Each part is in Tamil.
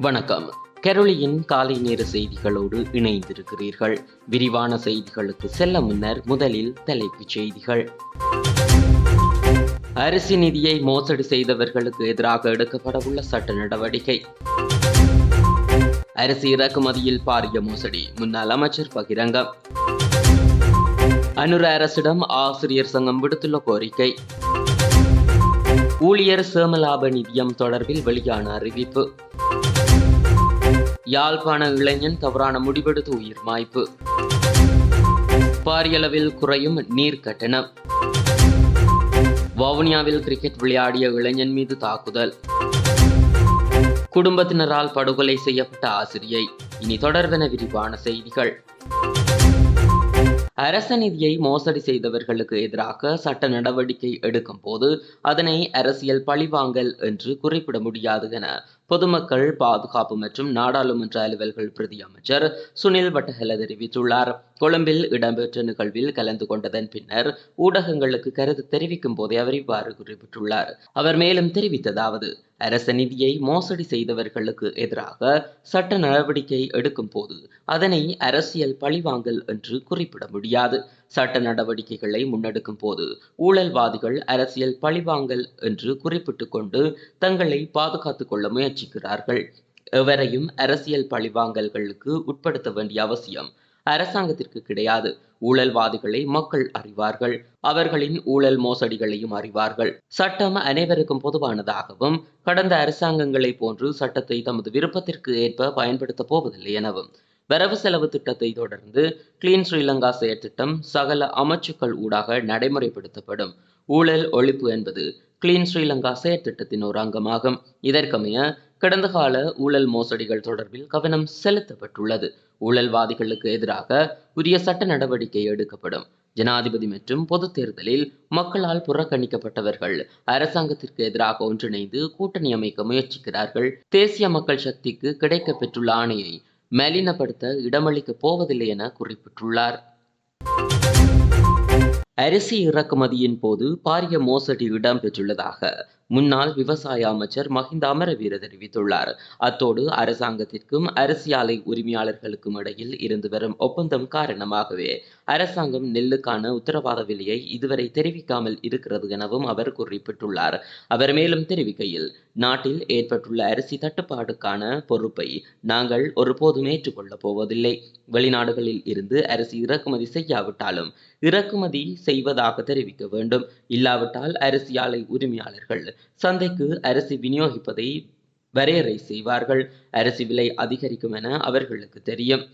வணக்கம். கரோலியின் காலை நேர செய்திகளோடு இணைந்திருக்கிறீர்கள். விரிவான செய்திகளுக்கு செல்ல முன்னர் முதலில் தலைப்புச் செய்திகள். அரிசி நிதியை மோசடி செய்தவர்களுக்கு எதிராக எடுக்கப்படவுள்ள சட்ட நடவடிக்கை. அரிசி இறக்குமதியில் பாரிய மோசடி முன்னாள் அமைச்சர் பகிரங்கம். அனுர அரசிடம் ஆசிரியர் சங்கம் விடுத்துள்ள கோரிக்கை. ஊழியர் சேமலாப நிதியம் தொடர்பில் வெளியான அறிவிப்பு. யாழ்ப்பாண இளைஞன் தவறான முடிவெடுத்து உயிர் மாய்ப்பு. பாரியளவில் குறையும் நீர் கட்டணம். வவுனியாவில் கிரிக்கெட் விளையாடிய இளைஞன் மீது தாக்குதல். குடும்பத்தினரால் படுகொலை செய்யப்பட்ட ஆசிரியை. இனி தொடர்வென விரிவான செய்திகள். அரச நிதியை மோசடி செய்தவர்களுக்கு எதிராக சட்ட நடவடிக்கை எடுக்கும் போது அதனை அரசியல் பழிவாங்கல் என்று குறிப்பிட முடியாது என பொதுமக்கள் பாதுகாப்பு மற்றும் நாடாளுமன்ற அலுவல்கள் பிரதி அமைச்சர் சுனில் வட்டஹல தெரிவித்துள்ளார். கொழும்பில் இடம்பெற்ற நிகழ்வில் கலந்து கொண்டதன் பின்னர் ஊடகங்களுக்கு கருத்து தெரிவிக்கும் போதே அவர் இவ்வாறு குறிப்பிட்டுள்ளார். அவர் மேலும் தெரிவித்ததாவது அரச நிதியை மோசடி செய்தவர்களுக்கு எதிராக சட்ட நடவடிக்கை எடுக்கும் போது அதனை அரசியல் பழிவாங்கல் என்று குறிப்பிட முடியாது. சட்ட நடவடிக்கைகளை முன்னெடுக்கும் போது ஊழல்வாதிகள் அரசியல் பழிவாங்கல் என்று குறிப்பிட்டு கொண்டு தங்களை பாதுகாத்துக் கொள்ள முயற்சிக்கிறார்கள். எவரையும் அரசியல் பழிவாங்கல்களுக்கு உட்படுத்த வேண்டிய அவசியம் அரசாங்கத்திற்கு கிடையாது. ஊழல்வாதிகளை மக்கள் அறிவார்கள். அவர்களின் ஊழல் மோசடிகளையும் அறிவார்கள். சட்டம் அனைவருக்கும் பொதுவானதாகவும் கடந்த அரசாங்கங்களை போன்று சட்டத்தை தமது விருப்பத்திற்கு ஏற்ப பயன்படுத்தப் போவதில்லை எனவும் வரவு செலவு திட்டத்தை தொடர்ந்து கிளீன் ஸ்ரீலங்கா செயற்திட்டம் சகல அமைச்சுக்கள் ஊடாக நடைமுறைப்படுத்தப்படும். ஊழல் ஒழிப்பு என்பது கிளீன் ஸ்ரீலங்கா செயற்திட்டத்தின் ஒரு அங்கமாகும். இதற்கமைய கடந்த கால ஊழல் மோசடிகள் தொடர்பில் கவனம் செலுத்தப்பட்டுள்ளது. ஊழல்வாதிகளுக்கு எதிராக உரிய சட்ட நடவடிக்கை எடுக்கப்படும். ஜனாதிபதி மற்றும் பொது தேர்தலில் மக்களால் புறக்கணிக்கப்பட்டவர்கள் அரசாங்கத்திற்கு எதிராக ஒன்றிணைந்து கூட்டணி அமைக்க முயற்சிக்கிறார்கள். தேசிய மக்கள் சக்திக்கு கிடைக்க பெற்றுள்ள ஆணையை மலினப்படுத்த இடமளிக்கப் போவதில்லை என குறிப்பிட்டுள்ளார். அரிசி இறக்குமதியின் போது பாரிய மோசடி இடம்பெற்றுள்ளதாக முன்னாள் விவசாய அமைச்சர் மஹிந்த அமரவீர தெரிவித்துள்ளார். அத்தோடு அரசாங்கத்திற்கும் அரிசி ஆலை உரிமையாளர்களுக்கும் இடையில் இருந்து வரும் ஒப்பந்தம் காரணமாகவே அரசாங்கம் நெல்லுக்கான உத்தரவாத விலையை இதுவரை தெரிவிக்காமல் இருக்கிறது எனவும் அவர் குறிப்பிட்டுள்ளார். அவர் மேலும் தெரிவிக்கையில் நாட்டில் ஏற்பட்டுள்ள அரிசி தட்டுப்பாடுக்கான பொறுப்பை நாங்கள் ஒருபோதும் ஏற்றுக்கொள்ளப் போவதில்லை. வெளிநாடுகளில் இருந்து அரிசி இறக்குமதி செய்யாவிட்டாலும் இறக்குமதி செய்வதாக தெரிவிக்க வேண்டும். இல்லாவிட்டால் அரிசி ஆலை உரிமையாளர்கள் சந்தைக்கு அரிசி விநியோகிப்பதை வரையறை செய்வார்கள். அரிசி விலை அதிகரிக்கும் என அவர்களுக்கு தெரியும்.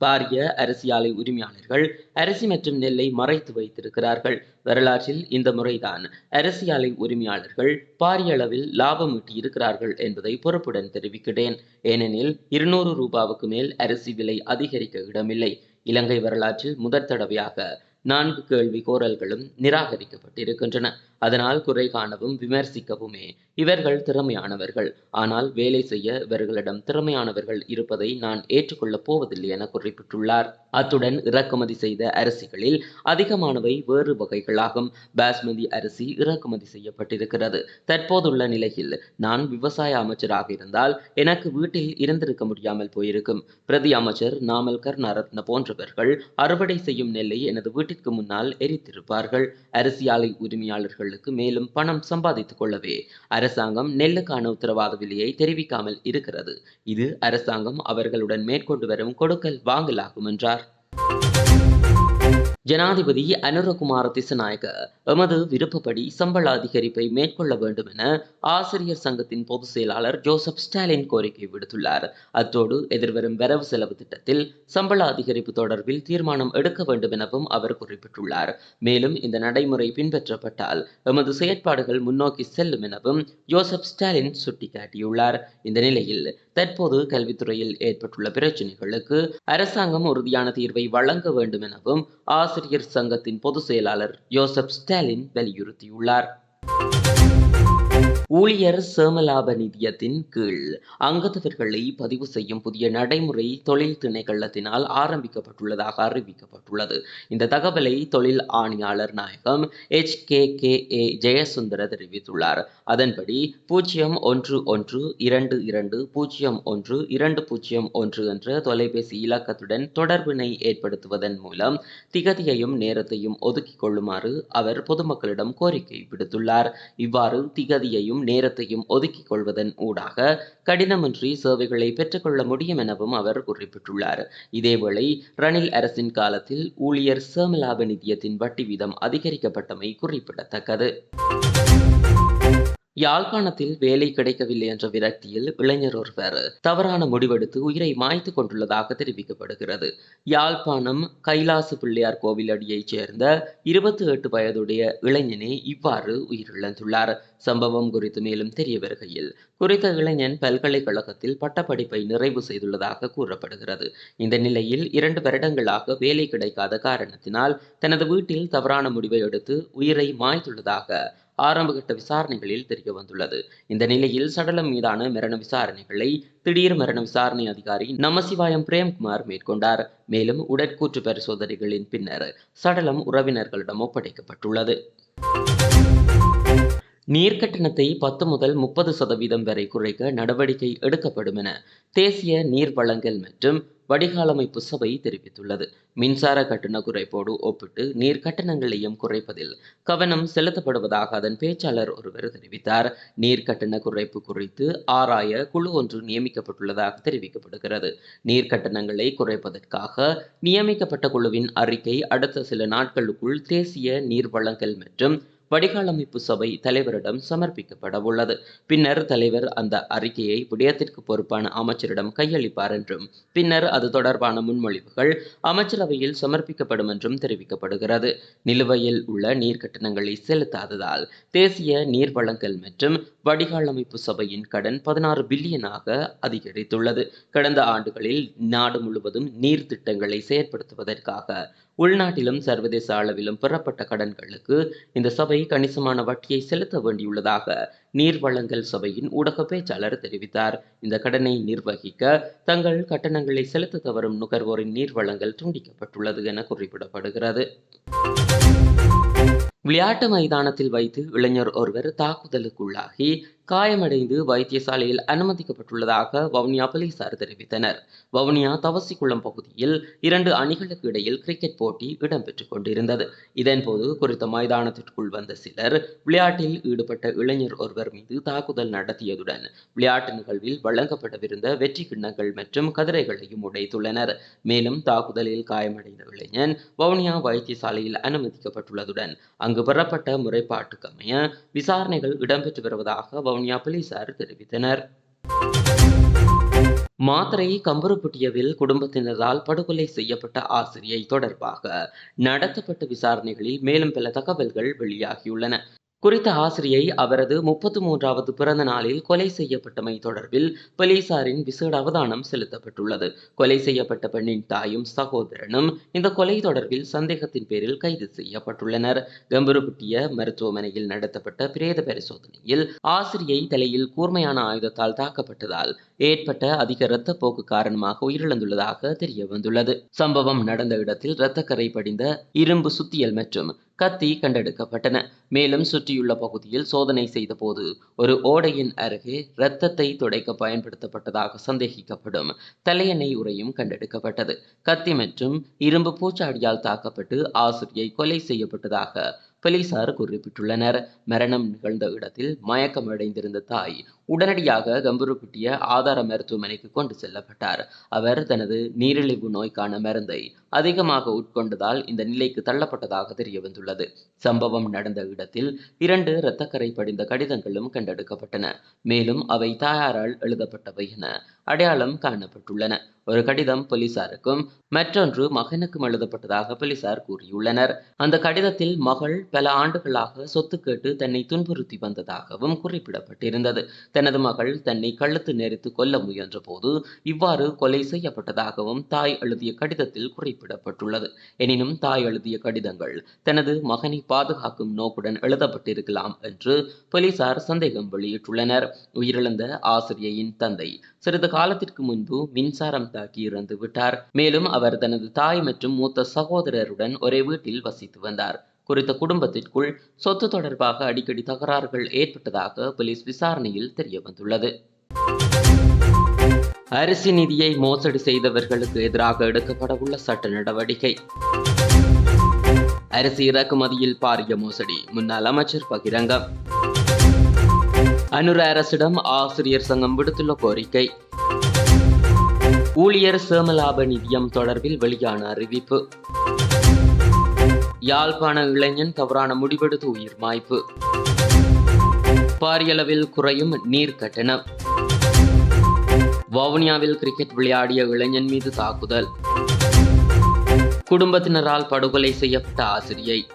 பாரிய அரிசி ஆலை உரிமையாளர்கள் அரிசி மற்றும் நெல்லை மறைத்து வைத்திருக்கிறார்கள். வரலாற்றில் இந்த முறைதான் அரிசி ஆலை உரிமையாளர்கள் பாரிய அளவில் லாபம் ஈட்டியிருக்கிறார்கள் என்பதை பொறுப்புடன் தெரிவிக்கிறேன். ஏனெனில் இருநூறு ரூபாவுக்கு மேல் அரிசி விலை அதிகரிக்க இடமில்லை. இலங்கை வரலாற்றில் முதற் தடவையாக நான்கு கேள்வி கோரல்களும் நிராகரிக்கப்பட்டிருக்கின்றன. அதனால் குறை காணவும் விமர்சிக்கவுமே. இவர்கள் திறமையானவர்கள். ஆனால் வேலை செய்ய இவர்களிடம் திறமையானவர்கள் இருப்பதை நான் ஏற்றுக்கொள்ளப் போவதில்லை என குறிப்பிட்டுள்ளார். அத்துடன் இறக்குமதி செய்த அரிசிகளில் அதிகமானவை வேறு வகைகளாகும். பாஸ்மதி அரிசி இறக்குமதி செய்யப்பட்டிருக்கிறது. தற்போதுள்ள நிலையில் நான் விவசாய அமைச்சராக இருந்தால் எனக்கு வீட்டில் இருந்திருக்க முடியாமல் போயிருக்கும். பிரதி அமைச்சர் நாமல் கருணாரத்ன போன்றவர்கள் அறுவடை செய்யும் நெல்லை எனது வீட்டிற்கு முன்னால் எரித்திருப்பார்கள். அரிசி ஆலை உரிமையாளர்களுக்கு மேலும் பணம் சம்பாதித்துக் கொள்ளவே அரசாங்கம் நெல்லுக்கான உத்தரவாத விலையை தெரிவிக்காமல் இருக்கிறது. இது அரசாங்கம் அவர்களுடன் மேற்கொண்டு வரும் கொடுக்கல் வாங்கலாகும் என்றார். ஜனாதிபதி அனுரகுமார திசநாயக எமது விருப்பப்படி சம்பள அதிகரிப்பை மேற்கொள்ள வேண்டும் என ஆசிரியர் சங்கத்தின் பொதுச் செயலாளர் ஜோசப் ஸ்டாலின் கோரிக்கை விடுத்துள்ளார். அத்தோடு எதிர்வரும் வரவு செலவு திட்டத்தில் சம்பள அதிகரிப்பு தொடர்பில் தீர்மானம் எடுக்க வேண்டும் எனவும் அவர் குறிப்பிட்டுள்ளார். மேலும் இந்த நடைமுறை பின்பற்றப்பட்டால் எமது செயற்பாடுகள் முன்னோக்கி செல்லும் எனவும் ஜோசப் ஸ்டாலின் சுட்டிக்காட்டியுள்ளார். இந்த நிலையில் தற்போது கல்வித்துறையில் ஏற்பட்டுள்ள பிரச்சினைகளுக்கு அரசாங்கம் உறுதியான தீர்வை வழங்க வேண்டும் எனவும் ஆசிரியர் சங்கத்தின் பொதுச் செயலாளர் யோசப் ஸ்டாலின் வலியுறுத்தியுள்ளார். ஊழியர் சேமலாப நிதியத்தின் கீழ் அங்கத்தவர்களை பதிவு செய்யும் புதிய நடைமுறை தொழில் திணைக்களத்தினால் ஆரம்பிக்கப்பட்டுள்ளதாக அறிவிக்கப்பட்டுள்ளது. இந்த தகவலை தொழில் ஆணையாளர் நாயகம் H K K A Jayasundara தெரிவித்துள்ளார். அதன்படி பூஜ்ஜியம் ஒன்று ஒன்று இரண்டு இரண்டு பூஜ்ஜியம் ஒன்று இரண்டு பூஜ்ஜியம் ஒன்று என்ற தொலைபேசி இலக்கத்துடன் தொடர்பினை ஏற்படுத்துவதன் மூலம் திகதியையும் நேரத்தையும் ஒதுக்கிக் கொள்ளுமாறு அவர் பொதுமக்களிடம் கோரிக்கை விடுத்துள்ளார். இவ்வாறு திகதியையும் நேரத்தையும் ஒதுக்கிக் கொள்வதன் ஊடாக கடினமின்றி சேவைகளை பெற்றுக்கொள்ள முடியும் எனவும் அவர் குறிப்பிட்டுள்ளார். இதேவேளை ரணில் அரசின் காலத்தில் ஊழியர் சேமலாப நிதியத்தின் வட்டி வீதம் அதிகரிக்கப்பட்டமை குறிப்பிடத்தக்கது. யாழ்ப்பாணத்தில் வேலை கிடைக்கவில்லை என்ற விரக்தியில் இளைஞர் ஒருவர் தவறான முடிவெடுத்து உயிரை மாய்த்து கொண்டுள்ளதாக தெரிவிக்கப்படுகிறது. யாழ்ப்பாணம் கைலாசு பிள்ளையார் கோவிலடியைச் சேர்ந்த இருபத்தி எட்டு வயதுடைய இளைஞனே இவ்வாறு உயிரிழந்துள்ளார். சம்பவம் குறித்து மேலும் தெரிய வருகையில் குறித்த இளைஞன் பல்கலைக்கழகத்தில் பட்டப்படிப்பை நிறைவு செய்துள்ளதாக கூறப்படுகிறது. இந்த நிலையில் இரண்டு வருடங்களாக வேலை கிடைக்காத காரணத்தினால் தனது வீட்டில் தவறான முடிவை எடுத்து உயிரை மாய்த்துள்ளதாக ஆரம்பகட்ட விசாரணைகளில் தெரிய வந்துள்ளது. இந்த நிலையில் சடலம் மீதான மரண விசாரணைகளை திடீர் மரண விசாரணை அதிகாரி நமசிவாயம் பிரேம்குமார் மேற்கொண்டார். மேலும் உடற்கூற்று பரிசோதனைகளின் பின்னர் சடலம் உறவினர்களிடம் ஒப்படைக்கப்பட்டுள்ளது. நீர் கட்டணத்தை பத்து முதல் முப்பது சதவீதம் வரை குறைக்க நடவடிக்கை எடுக்கப்படும் என தேசிய நீர் வழங்கல் மற்றும் வடிகாலமைப்பு சபை தெரிவித்துள்ளது. மின்சார கட்டண குறைப்போடு ஒப்பிட்டு நீர் கட்டணங்களையும் குறைப்பதில் கவனம் செலுத்தப்படுவதாக அதன் பேச்சாளர் ஒருவர் தெரிவித்தார். நீர் கட்டண குறைப்பு குறித்து ஆராய குழு ஒன்று நியமிக்கப்பட்டுள்ளதாக தெரிவிக்கப்படுகிறது. நீர் கட்டணங்களை குறைப்பதற்காக நியமிக்கப்பட்ட குழுவின் அறிக்கை அடுத்த சில நாட்களுக்குள் தேசிய நீர் வழங்கல் மற்றும் வடிகாலமைப்பு சபை தலைவரிடம் சமர்ப்பிக்கப்பட உள்ளது. பின்னர் தலைவர் அந்த அறிக்கையை விடயத்திற்கு பொறுப்பான அமைச்சரிடம் கையளிப்பார் என்றும் பின்னர் அது தொடர்பான முன்மொழிவுகள் அமைச்சரவையில் சமர்ப்பிக்கப்படும் என்றும் தெரிவிக்கப்படுகிறது. நிலுவையில் உள்ள நீர் கட்டணங்களை செலுத்தாததால் தேசிய நீர் வழங்கல் மற்றும் வடிகாலமைப்பு சபையின் கடன் பதினாறு பில்லியனாக அதிகரித்துள்ளது. கடந்த ஆண்டுகளில் நாடு முழுவதும் நீர் திட்டங்களை செயற்படுத்துவதற்காக உள்நாட்டிலும் சர்வதேச அளவிலும் பெறப்பட்ட கடன்களுக்கு இந்த சபை கணிசமான வட்டியை செலுத்த வேண்டியுள்ளதாக நீர்வளங்கள் சபையின் ஊடக பேச்சாளர் தெரிவித்தார். இந்த கடனை நிர்வகிக்க தங்கள் கட்டணங்களை செலுத்த தவறும் நுகர்வோரின் நீர்வளங்கள் துண்டிக்கப்பட்டுள்ளது என குறிப்பிடப்படுகிறது. விளையாட்டு மைதானத்தில் வைத்து இளைஞர் ஒருவர் தாக்குதலுக்குள்ளாகி காயமடைந்து வைத்தியசாலையில் அனுமதிக்கப்பட்டுள்ளதாக வவுனியா போலீசார் தெரிவித்தனர். வவுனியா தவசிக்குளம் பகுதியில் இரண்டு அணிகளுக்கு இடையில் கிரிக்கெட் போட்டி இடம்பெற்றுக் கொண்டிருந்தது. இதன்போது குறித்த மைதானத்திற்குள் வந்த சிலர் விளையாட்டில் ஈடுபட்ட இளைஞர் ஒருவர் மீது தாக்குதல் நடத்தியதுடன் விளையாட்டு நிகழ்வில் வழங்கப்படவிருந்த வெற்றி கிண்ணங்கள் மற்றும் கதிரைகளையும் உடைத்துள்ளனர். மேலும் தாக்குதலில் காயமடைந்த இளைஞன் வவுனியா வைத்தியசாலையில் அனுமதிக்கப்பட்டுள்ளதுடன் அங்கு பெறப்பட்ட முறைப்பாட்டுக்கமைய விசாரணைகள் இடம்பெற்று வருவதாக வவுனியா போலீசார் தெரிவித்தனர். மாத்திரை கம்பருப்பட்டியவில் குடும்பத்தினரால் படுகொலை செய்யப்பட்ட ஆசிரியை தொடர்பாக நடத்தப்பட்ட விசாரணைகளில் மேலும் பல தகவல்கள் வெளியாகியுள்ளன. குறித்த ஆசிரியை அவரது முப்பத்து மூன்றாவது பிறந்த நாளில் கொலை செய்யப்பட்டமை தொடர்பில் போலீசாரின் விசேட அவதானம் செலுத்தப்பட்டுள்ளது. கொலை செய்யப்பட்ட பெண்ணின் தாயும் சகோதரனும் இந்த கொலை தொடர்பில் சந்தேகத்தின் பேரில் கைது செய்யப்பட்டுள்ளனர். கம்பருப்பட்டிய மருத்துவமனையில் நடத்தப்பட்ட பிரேத பரிசோதனையில் ஆசிரியை தலையில் கூர்மையான ஆயுதத்தால் தாக்கப்பட்டதால் ஏற்பட்ட அதிக இரத்தப்போக்கு காரணமாக உயிரிழந்துள்ளதாக தெரிய வந்துள்ளது சம்பவம் நடந்த இடத்தில் இரத்தக்கரை படிந்த இரும்பு சுத்தியல் மற்றும் கத்தி கண்டெடுக்கப்பட்டன. மேலும் சுற்றியுள்ள பகுதியில் சோதனை செய்தபோது ஒரு ஓடையின் அருகே இரத்தத்தை துடைக்க பயன்படுத்தப்பட்டதாக சந்தேகிக்கப்படும். தலையெண்ணெய் உரையும் கண்டெடுக்கப்பட்டது. கத்தி மற்றும் இரும்பு பூச்சாடியால் தாக்கப்பட்டு ஆசிரியை கொலை செய்யப்பட்டதாக போலீசார் குறிப்பிட்டுள்ளனர். மரணம் நிகழ்ந்த இடத்தில் மயக்கம் அடைந்திருந்த தாய் உடனடியாக கம்புருக்குட்டிய ஆதார மருத்துவமனைக்கு கொண்டு செல்லப்பட்டார். அவர் தனது நீரிழிவு நோய்க்கான மருந்தை அதிகமாக உட்கொண்டதால் இந்த நிலைக்கு தள்ளப்பட்டதாக தெரிய வந்துள்ளது சம்பவம் நடந்த இடத்தில் இரண்டு இரத்தக்கரை படிந்த கடிதங்களும் கண்டெடுக்கப்பட்டன. மேலும் அவை தாயாரால் எழுதப்பட்டவை என அடையாளம் காணப்பட்டுள்ளன. ஒரு கடிதம் போலீசாருக்கும் மற்றொன்று மகனுக்கும் எழுதப்பட்டதாக போலீசார் கூறியுள்ளனர். அந்த கடிதத்தில் மகள் பல ஆண்டுகளாக சொத்து கேட்டு தன்னை துன்புறுத்தி வந்ததாகவும் குறிப்பிடப்பட்டிருந்தது. தனது மகள் தன்னை கழுத்து நெரித்து கொல்ல முயன்ற போது இவ்வாறு கொலை செய்யப்பட்டதாகவும் தாய் எழுதிய கடிதத்தில் குறிப்பிடப்பட்டுள்ளது. எனினும் தாய் எழுதிய கடிதங்கள் தனது மகனை பாதுகாக்கும் நோக்குடன் எழுதப்பட்டிருக்கலாம் என்று போலீசார் சந்தேகம் வெளியிட்டுள்ளனர். உயிரிழந்த ஆசிரியையின் தந்தை சிறிது காலத்திற்கு முன்பு மின்சாரம் தாக்கி இறந்து விட்டார் மேலும் அவர் தனது தாய் மற்றும் மூத்த சகோதரருடன் ஒரே வீட்டில் வசித்து வந்தார். குறித்த குடும்பத்திற்குள் சொத்து தொடர்பாக அடிக்கடி தகராறுகள் ஏற்பட்டதாக போலீஸ் விசாரணையில் தெரியவந்துள்ளது. அரிசி நிதியை மோசடி செய்தவர்களுக்கு எதிராக எடுக்கப்படவுள்ள சட்ட நடவடிக்கை. அரிசி இறக்குமதியில் பாரிய மோசடி முன்னாள் அமைச்சர் பகிரங்கம். அனுர அரசிடம் ஆசிரியர் சங்கம் விடுத்துள்ள கோரிக்கை. ஊழியர் சேமலாப நிதியம் தொடர்பில் வெளியான அறிவிப்பு. யாழ்ப்பாண இளைஞன் தவறான முடிவெடுத்து உயிர் மாய்ப்பு. பாரியளவில் குறையும் நீர் கட்டணம். வவுனியாவில் கிரிக்கெட் விளையாடிய இளைஞன் மீது தாக்குதல். குடும்பத்தினரால் படுகொலை செய்யப்பட்ட ஆசிரியை.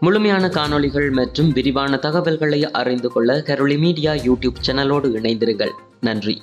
முழுமையான காணொளிகள் மற்றும் விரிவான தகவல்களை அறிந்து கொள்ள கரோலி மீடியா யூடியூப் சேனலோடு இணைந்திருங்கள். நன்றி.